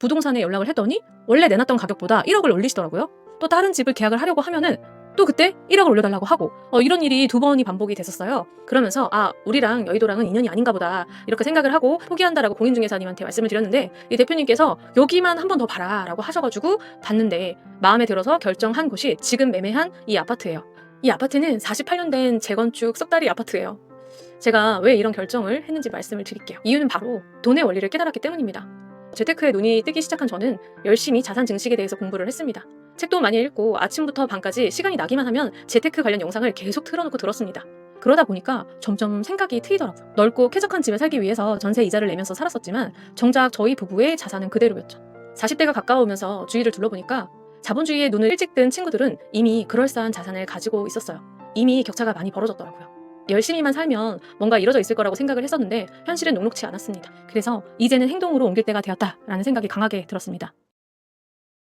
부동산에 연락을 했더니 원래 내놨던 가격보다 1억을 올리시더라고요. 또 다른 집을 계약을 하려고 하면은 또 그때 1억을 올려달라고 하고 어, 이런 일이 두 번이 반복이 됐었어요. 그러면서 아 우리랑 여의도랑은 인연이 아닌가 보다 이렇게 생각을 하고 포기한다라고 공인중개사님한테 말씀을 드렸는데 이 대표님께서 여기만 한 번 더 봐라라고 하셔가지고 봤는데 마음에 들어서 결정한 곳이 지금 매매한 이 아파트예요. 이 아파트는 48년 된 재건축 썩다리 아파트예요. 제가 왜 이런 결정을 했는지 말씀을 드릴게요. 이유는 바로 돈의 원리를 깨달았기 때문입니다. 재테크에 눈이 뜨기 시작한 저는 열심히 자산 증식에 대해서 공부를 했습니다. 책도 많이 읽고 아침부터 밤까지 시간이 나기만 하면 재테크 관련 영상을 계속 틀어놓고 들었습니다. 그러다 보니까 점점 생각이 트이더라고요. 넓고 쾌적한 집에 살기 위해서 전세 이자를 내면서 살았었지만 정작 저희 부부의 자산은 그대로였죠. 40대가 가까우면서 주위를 둘러보니까 자본주의에 눈을 일찍 뜬 친구들은 이미 그럴싸한 자산을 가지고 있었어요. 이미 격차가 많이 벌어졌더라고요. 열심히만 살면 뭔가 이뤄져 있을 거라고 생각을 했었는데 현실은 녹록치 않았습니다. 그래서 이제는 행동으로 옮길 때가 되었다라는 생각이 강하게 들었습니다.